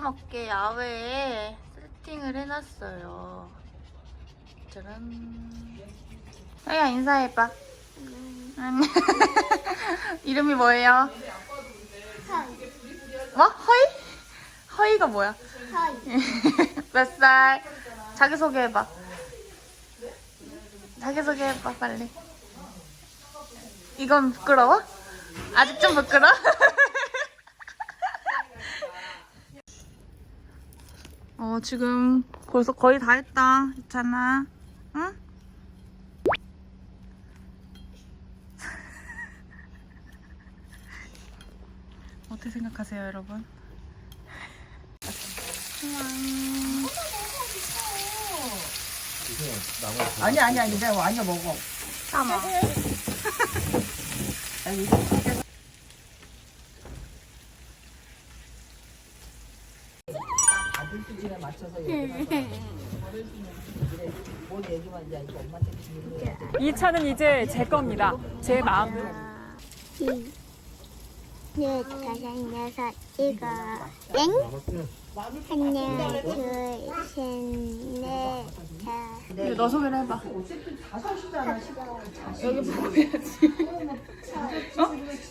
고기 먹게 야외에 세팅을 해놨어요. 짜란. 서희야 인사해봐. 안녕. 이름이 뭐예요? 뭐? 허이? 허이가 뭐야? 몇 살? 자기소개 해봐. 자기소개 해봐, 빨리. 이건 부끄러워? 아직 좀 부끄러워? 어, 지금 벌써 거의 다 했다. 있잖아. 응? 어떻게 생각하세요, 여러분? 아니 아니 아니 내가 완전 먹어. 참아. 아니 이거 아들 수준에 맞춰서 얘기하자. 뭔 얘기만 이제 알고 엄마한테 비밀을 이 차는 이제 제 겁니다. 제 마음. 네, 다섯, 여섯, 일곱, 땡? 하나, 둘, 셋, 넷, 다. 이거 너 소개를 해봐.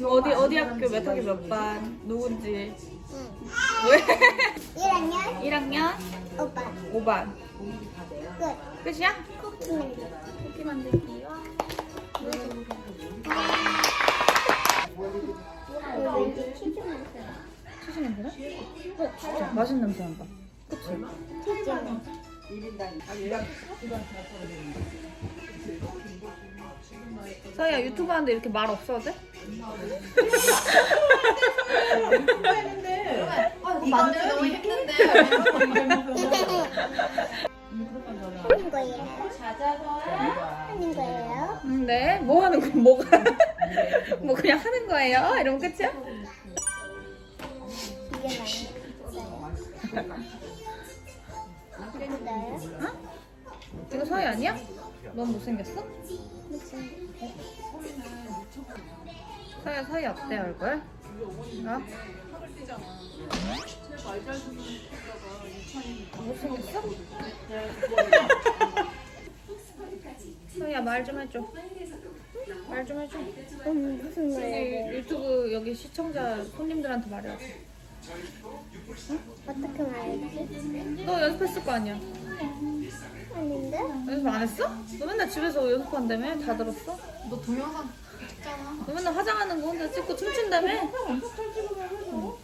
어디 어디 학교 몇 학기 몇반 누군지 1학년 1학년 오빠 5반 끝. 끝이야? 쿠키 만들기. 쿠키 만들기요. 이거 이제 치즈 만들어. 치즈 냄새나? 어 진짜 맛있는 냄새 난다. 치즈 만들어. 서희야 유튜브 하는데 이렇게 말 없어도 돼? 만들기 너무 힘든데. 하는 거예요. 하는 거예요. 음, 네. 뭐 하는 거 뭐가? 뭐 그냥 하는 거예요? 이러면 끝이야? 이게 나요? 이거 서희 아니야? 넌 못생겼어? 서희야 서희 어때 얼굴? 어? 못생겼어? 서희야 말 좀 해줘 말 좀 해줘 음, 무슨 거예요? 유튜브 여기 시청자 손님들한테 말해 어떻게 말했지? 너 연습했을 거 아니야 아닌데? 연습 안 했어? 너 맨날 집에서 연습한다며? 다 들었어? 너 동영상 찍잖아. 너 맨날 화장하는 거 혼자 찍고 춤춘다며?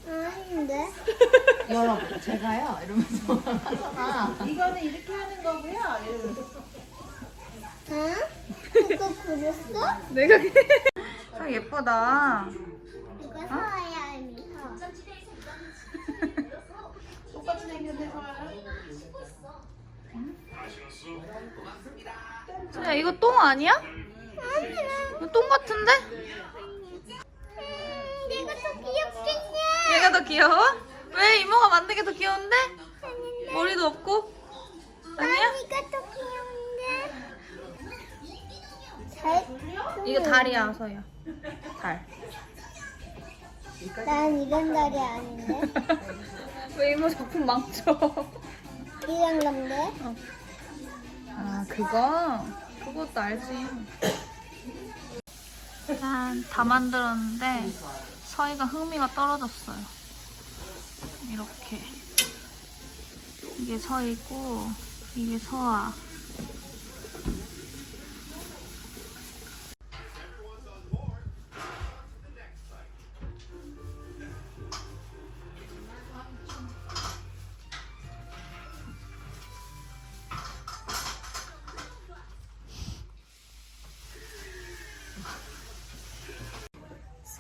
아닌데? 여러분 제가요 이러면서 어? 그거 그렸어? 내가 아 예쁘다. 이거 서야 아니 서. 야 이거 똥 아니야? 이거 똥 같은데? 음, 내가 더 귀엽겠냐? 얘가 더 귀여워? 왜 이모가 만든 게 더 귀여운데? 머리도 없고? 아니야? 아니가 더 귀여운데? 잘. 이거 달이야 서야. 달. 난 이런 달이 아닌데? 왜 이모 작품 망쳐? 이런 건데? 아 그거? 그것도 알지. 짠, 다 만들었는데 서희가 흥미가 떨어졌어요. 이렇게 이게 서희고 이게 서아.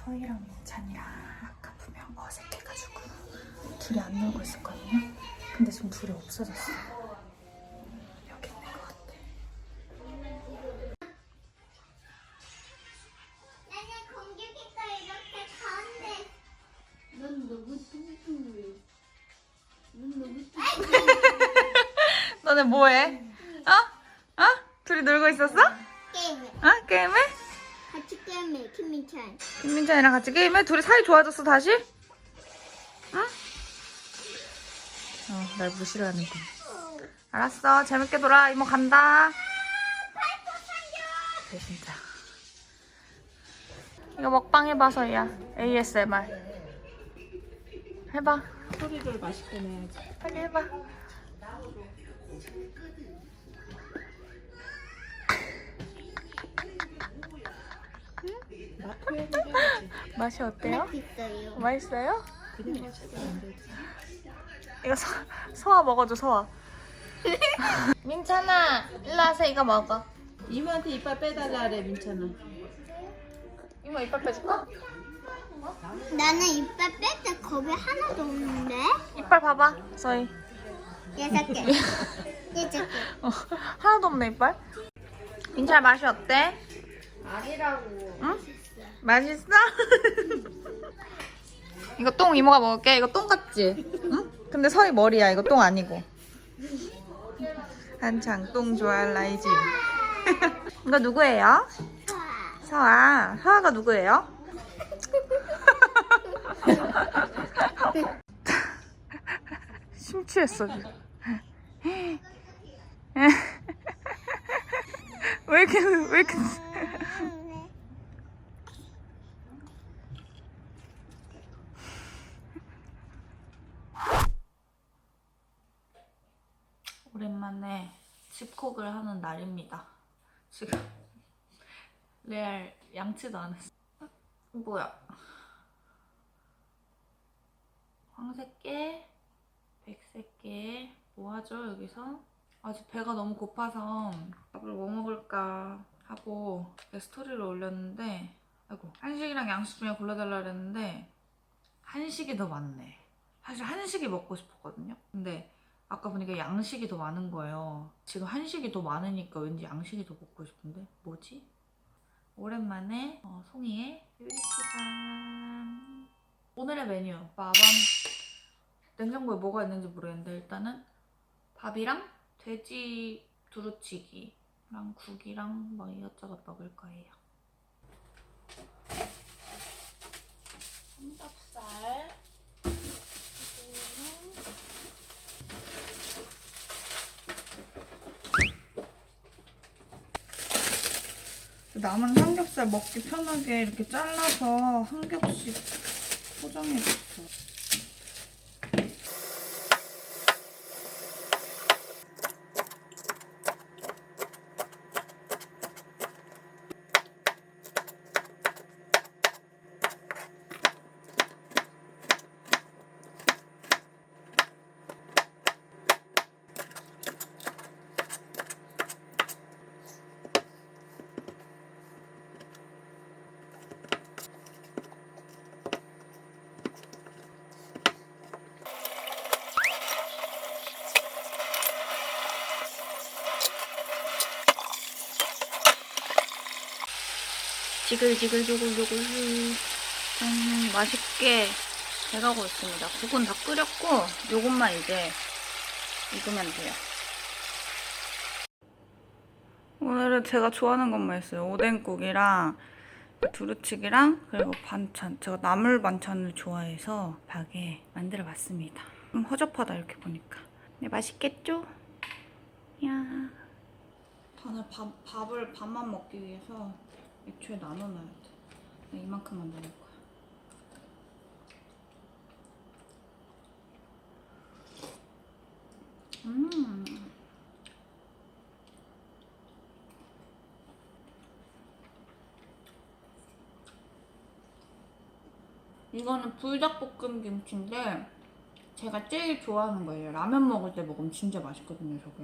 서희랑 민찬이랑 아까 분명 어색해가지고 둘이 안 놀고 있었거든요. 근데 지금 둘이 없어졌어. 여기 있는 것 같아. 나는 공격했다 이렇게 가운데. 넌 너무 뚱뚱해. 넌 너무 너네 뭐해? 어? 어? 둘이 놀고 있었어? 게임해. 어? 게임해? 같이 게임해, 김민찬. 김민찬이랑 같이 게임해? 둘이 사이 좋아졌어 다시? 응? 날 무시하는군. 알았어. 재밌게 놀아. 이모 간다. 배신자. 이거 먹방 해봐서 야. ASMR. 해봐. 소리를 맛있게 내야지. 빨리 해봐. 맛. 맛이 어때요? 있어요. 맛있어요? 그냥 맛있게 안 되지. 이거 서, 서아 먹어줘 서아. 민찬아, 일로 와서 이거 먹어. 이모한테 이빨 빼달라 그래 민찬아. 이모 이빨 빼줄까? 나는 이빨 뺄 때 겁이 하나도 없는데? 이빨 봐봐, 서희. 여섯 개. 여섯 개. 어, 하나도 없네 이빨. 민찬아 맛이 어때? 아니라고. 응? 맛있어? 이거 똥 이모가 먹을게. 이거 똥 같지? 응? 근데 서희 머리야. 이거 똥 아니고. 한창 똥 좋아할 나이지. 이거 누구예요? 서아. 서아가 누구예요? 심취했어 지금. 왜 이렇게 왜 이렇게 오랜만에 집콕을 하는 날입니다. 지금 레알 양치도 안 했어. 어? 뭐야? 황새깨, 백새깨 뭐 하죠 여기서? 아직 배가 너무 고파서 밥을 뭐 먹을까 하고 스토리를 올렸는데 아이고 한식이랑 양식 중에 골라달라 그랬는데 한식이 더 많네. 사실 한식이 먹고 싶었거든요. 근데 아까 보니까 양식이 더 많은 거예요. 지금 한식이 더 많으니까 왠지 양식이 더 먹고 싶은데 뭐지? 오랜만에 어, 송이의 요리 시간. 오늘의 메뉴 빠밤. 냉장고에 뭐가 있는지 모르겠는데 일단은 밥이랑 돼지 두루치기랑 국이랑 막 이것저것 먹을 거예요. 삼겹살. 남은 삼겹살 먹기 편하게 이렇게 잘라서 한 겹씩 포장해줬어. 지글지글 조글조글 음, 맛있게 돼가고 있습니다. 국은 다 끓였고 요것만 이제 익으면 돼요. 오늘은 제가 좋아하는 것만 했어요. 오뎅국이랑 두루치기랑 그리고 반찬. 제가 나물 반찬을 좋아해서 밥에 만들어 봤습니다. 좀 허접하다 이렇게 보니까. 네, 맛있겠죠? 야. 다들 밥, 밥을 밥만 먹기 위해서 애초에 나눠놔야 돼. 나 이만큼만 넣을 거야. 음. 이거는 불닭볶음 김치인데 제가 제일 좋아하는 거예요. 라면 먹을 때 먹으면 진짜 맛있거든요, 저게.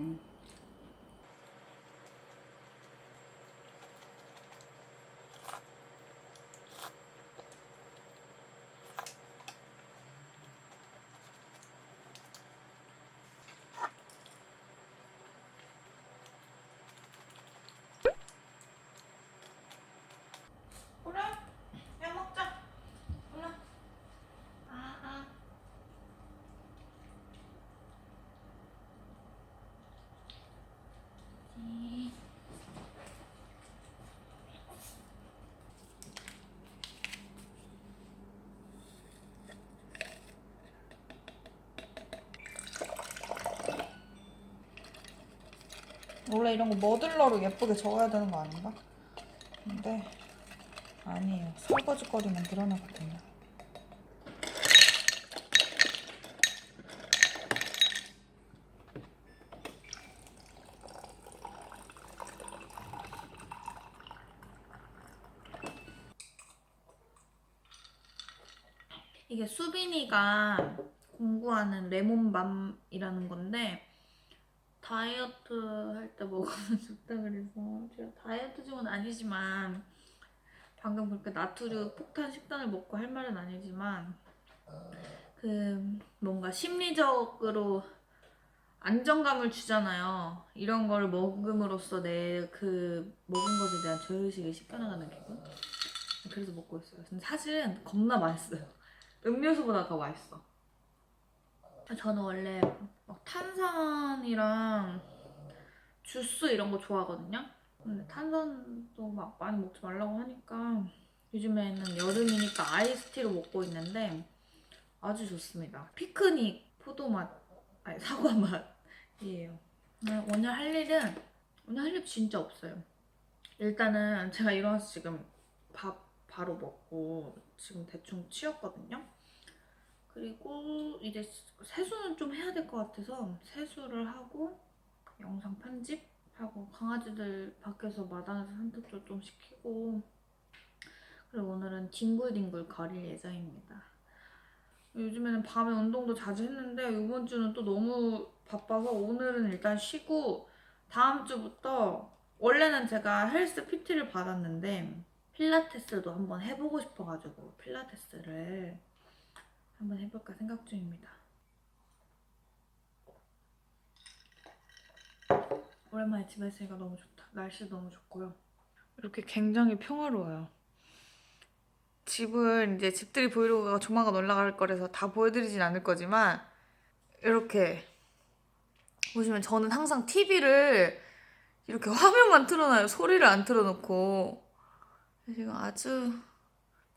그래? 야 먹자. 그래. 아, 아. 원래 이런 거 머들러로 예쁘게 적어야 되는 거 아닌가? 근데 아니에요. 설거지거리만 늘어나거든요. 이게 수빈이가 공부하는 레몬밤이라는 건데 다이어트 할 때 먹으면 좋다 그래서 제가 다이어트 중은 아니지만 방금 그렇게 나트륨 폭탄 식단을 먹고 할 말은 아니지만 그 뭔가 심리적으로 안정감을 주잖아요. 이런 걸 먹음으로써 내 그 먹은 것에 대한 죄의식이 씻겨나가는 기분. 그래서 먹고 있어요. 근데 사실은 겁나 맛있어요. 음료수보다 더 맛있어. 저는 원래 막 탄산이랑 주스 이런 거 좋아하거든요. 근데 탄산도 막 많이 먹지 말라고 하니까 요즘에는 여름이니까 아이스티로 먹고 있는데 아주 좋습니다. 피크닉 포도 맛, 아니 사과 맛이에요. 네, 오늘 할 일은 오늘 할 일 진짜 없어요. 일단은 제가 일어나서 지금 밥 바로 먹고 지금 대충 치웠거든요. 그리고 이제 세수는 좀 해야 될 것 같아서 세수를 하고 영상 편집하고 강아지들 밖에서 마당에서 산책도 좀 시키고 그리고 오늘은 뒹굴뒹굴 거릴 예정입니다. 요즘에는 밤에 운동도 자주 했는데 이번 주는 또 너무 바빠서 오늘은 일단 쉬고 다음 주부터 원래는 제가 헬스 PT를 받았는데 필라테스도 한번 해보고 싶어가지고 필라테스를 한번 해볼까 생각 중입니다. 오랜만에 집에 있으니까 너무 좋다. 날씨도 너무 좋고요. 이렇게 굉장히 평화로워요. 집을 이제 집들이 브이로그가 조만간 올라갈 거라서 다 보여드리진 않을 거지만 이렇게 보시면 저는 항상 TV를 이렇게 화면만 틀어놔요. 소리를 안 틀어놓고 지금 아주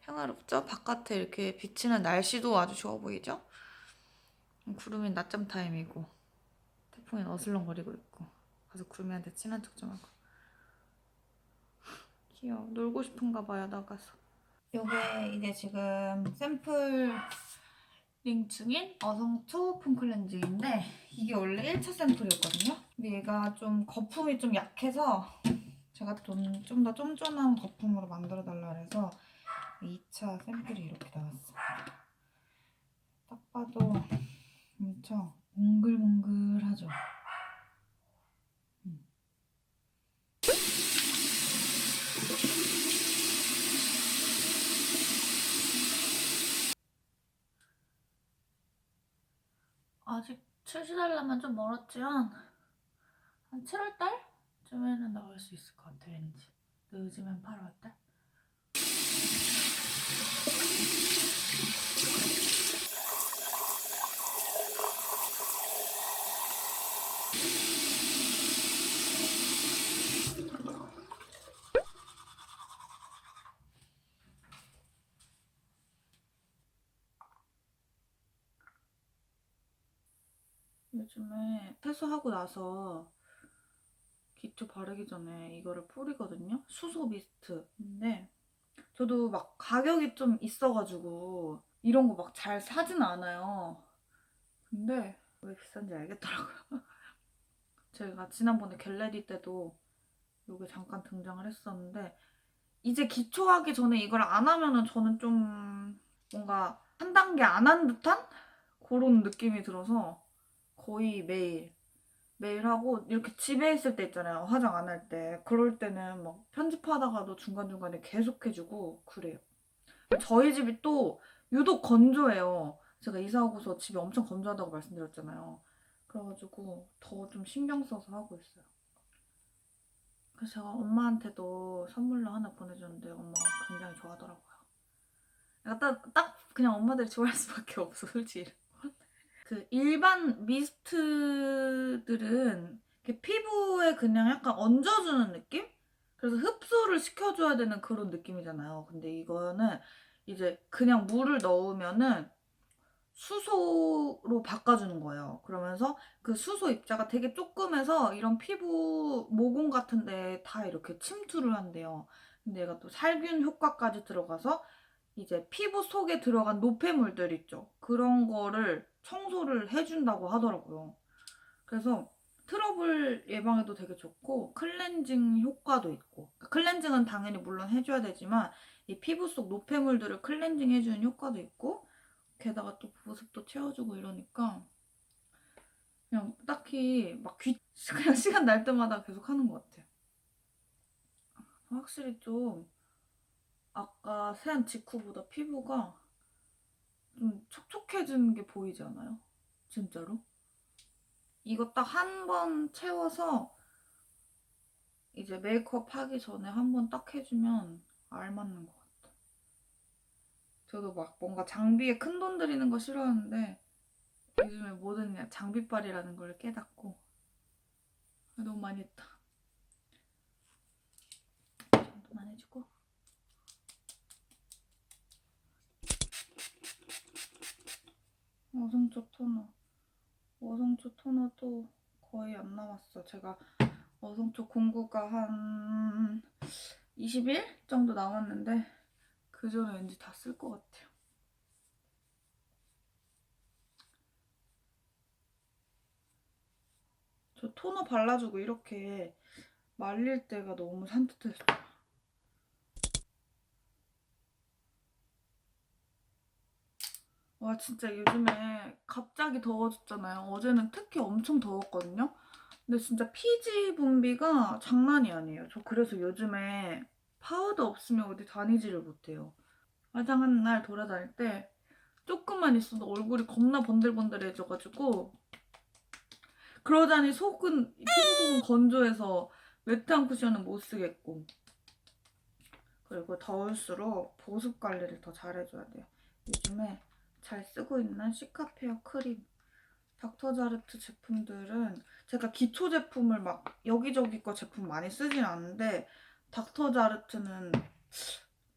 평화롭죠? 바깥에 이렇게 비치는 날씨도 아주 좋아 보이죠? 구름이 낮잠 타임이고 태풍이 어슬렁거리고 있고 가서 구름이한테 친한 척 좀 하고 귀여워 놀고 싶은가 봐요 나가서 요게 이제 지금 샘플 링 중인 어성초 폼 클렌징인데 이게 원래 1차 샘플이었거든요 근데 얘가 좀 거품이 좀 약해서 제가 좀더 쫀쫀한 거품으로 만들어 달라 그래서 2차 샘플이 이렇게 나왔어요. 딱 봐도 엄청 몽글몽글하죠. 음. 아직 출시하려면 좀 멀었지만 한 7월달쯤에는 나올 수 있을 것 같아 왠지 늦으면 8월달? 요즘에 세수하고 나서 기초 바르기 전에 이거를 뿌리거든요. 수소 미스트인데 저도 막 가격이 좀 있어가지고 이런 거 막 잘 사진 않아요. 근데 왜 비싼지 알겠더라고요. 제가 지난번에 겟레디 때도 이게 잠깐 등장을 했었는데 이제 기초하기 전에 이걸 안 하면은 저는 좀 뭔가 한 단계 안 한 듯한 그런 느낌이 들어서 거의 매일 매일 하고 이렇게 집에 있을 때 있잖아요 화장 안 할 때. 그럴 때는 막 편집하다가도 중간중간에 계속 해주고 그래요. 저희 집이 또 유독 건조해요. 제가 이사 오고서 집이 엄청 건조하다고 말씀드렸잖아요. 그래가지고 더 좀 신경 써서 하고 있어요. 그래서 제가 엄마한테도 선물로 하나 보내줬는데 엄마가 굉장히 좋아하더라고요. 딱, 딱 그냥 엄마들이 좋아할 수밖에 없어 솔직히 그 일반 미스트들은 피부에 그냥 약간 얹어주는 느낌? 그래서 흡수를 시켜줘야 되는 그런 느낌이잖아요. 근데 이거는 이제 그냥 물을 넣으면은 수소로 바꿔주는 거예요. 그러면서 그 수소 입자가 되게 조금해서 이런 피부 모공 같은 데 다 이렇게 침투를 한대요. 근데 얘가 또 살균 효과까지 들어가서 이제 피부 속에 들어간 노폐물들 있죠. 그런 거를 청소를 해준다고 하더라고요. 그래서 트러블 예방에도 되게 좋고 클렌징 효과도 있고 그러니까 클렌징은 당연히 물론 해줘야 되지만 이 피부 속 노폐물들을 클렌징 해주는 효과도 있고 게다가 또 보습도 채워주고 이러니까 그냥 딱히 막 귀, 그냥 시간 날 때마다 계속 하는 것 같아요. 확실히 좀 아까 세안 직후보다 피부가 좀 촉촉해지는 게 보이지 않아요? 진짜로? 이거 딱 한 번 채워서 이제 메이크업 하기 전에 한 번 딱 해주면 알맞는 것 같아. 저도 막 뭔가 장비에 큰 돈 들이는 거 싫어하는데 요즘에 그냥 장비빨이라는 걸 깨닫고 너무 많이 했다. 정도만 해주고 어성초 토너 어성초 토너도 거의 안 남았어. 제가 어성초 공구가 한 20일 정도 남았는데 그 전에 왠지 다 쓸 것 같아요. 저 토너 발라주고 이렇게 말릴 때가 너무 산뜻했어요. 와 진짜 요즘에 갑자기 더워졌잖아요. 어제는 특히 엄청 더웠거든요. 근데 진짜 피지 분비가 장난이 아니에요. 저 그래서 요즘에 파우더 없으면 어디 다니지를 못해요. 화장하는 날 돌아다닐 때 조금만 있어도 얼굴이 겁나 번들번들해져가지고 그러자니 속은 속은 건조해서 매트한 쿠션은 못 쓰겠고 그리고 더울수록 보습 관리를 더 잘해줘야 돼요. 요즘에 잘 쓰고 있는 시카페어 크림 닥터자르트 제품들은 제가 기초 제품을 막 여기저기 거 제품 많이 쓰진 않는데 닥터자르트는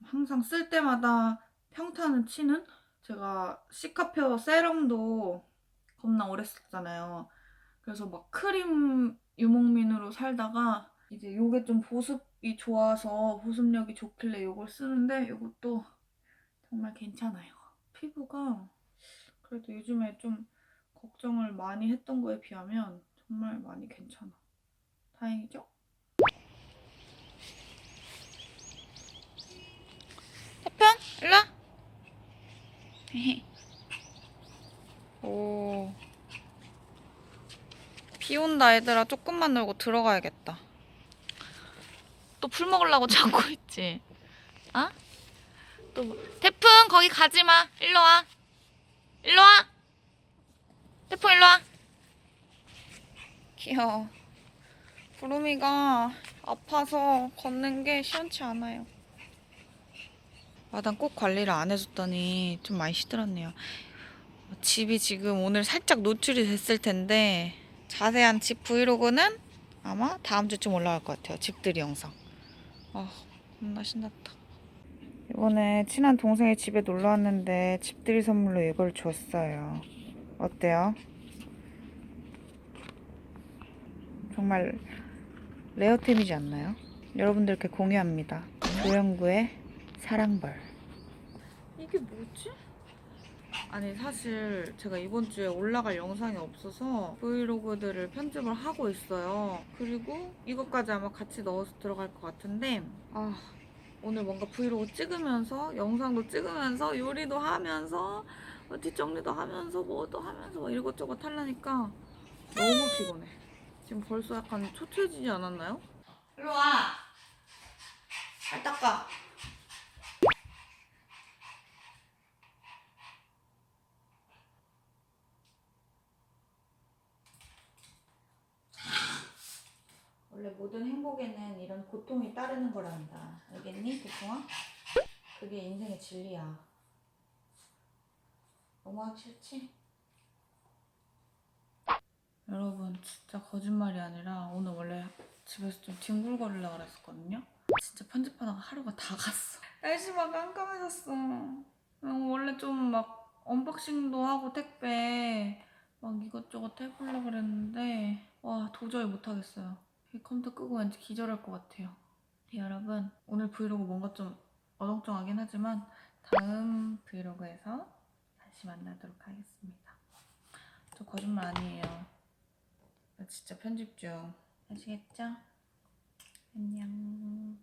항상 쓸 때마다 평탄은 치는 제가 시카페어 세럼도 겁나 오래 썼잖아요. 그래서 막 크림 유목민으로 살다가 이제 요게 좀 보습이 좋아서 보습력이 좋길래 요걸 쓰는데 요것도 정말 괜찮아요. 피부가 그래도 요즘에 좀 걱정을 많이 했던 거에 비하면 정말 많이 괜찮아. 다행이죠? 태편, 일로 와. 오. 비 온다 얘들아 조금만 놀고 들어가야겠다. 또 풀 먹으려고 자고 있지. 아? 또 뭐- 태풍 거기 가지 마. 일로 와. 일로 와. 태풍 일로 와. 귀여워. 구름이가 아파서 걷는 게 시원치 않아요. 마당 꼭 관리를 안 해줬더니 좀 많이 시들었네요. 집이 지금 오늘 살짝 노출이 됐을 텐데 자세한 집 브이로그는 아마 다음 주쯤 올라갈 것 같아요. 집들이 영상. 아, 겁나 신났다. 이번에 친한 동생의 집에 놀러 왔는데 집들이 선물로 이걸 줬어요. 어때요? 정말 레어템이지 않나요? 여러분들께 공유합니다. 조영구의 사랑벌. 이게 뭐지? 아니 사실 제가 이번 주에 올라갈 영상이 없어서 브이로그들을 편집을 하고 있어요. 그리고 이것까지 아마 같이 넣어서 들어갈 것 같은데 아 오늘 뭔가 브이로그 찍으면서 영상도 찍으면서 요리도 하면서 어, 뒷정리도 하면서 뭐도 하면서 막 이것저것 하려니까 너무 피곤해. 지금 벌써 약간 초췌해지지 않았나요? 일로 와. 잘 닦아. 원래 모든 행복에는 이런 고통이 따르는 거란다. 알겠니, 도통아? 그게 인생의 진리야. 너무 하기 싫지? 여러분, 진짜 거짓말이 아니라 오늘 원래 집에서 좀 뒹굴거리려고 그랬었거든요? 진짜 편집하다가 하루가 다 갔어. 날씨가 깜깜해졌어. 어, 원래 좀 막 언박싱도 하고 택배 막 이것저것 해보려고 그랬는데 와 도저히 못하겠어요. 이 컴퓨터 끄고 왠지 기절할 것 같아요. 네, 여러분 오늘 브이로그 뭔가 좀 어정쩡하긴 하지만 다음 브이로그에서 다시 만나도록 하겠습니다. 저 거짓말 아니에요. 나 진짜 편집 중. 아시겠죠? 안녕.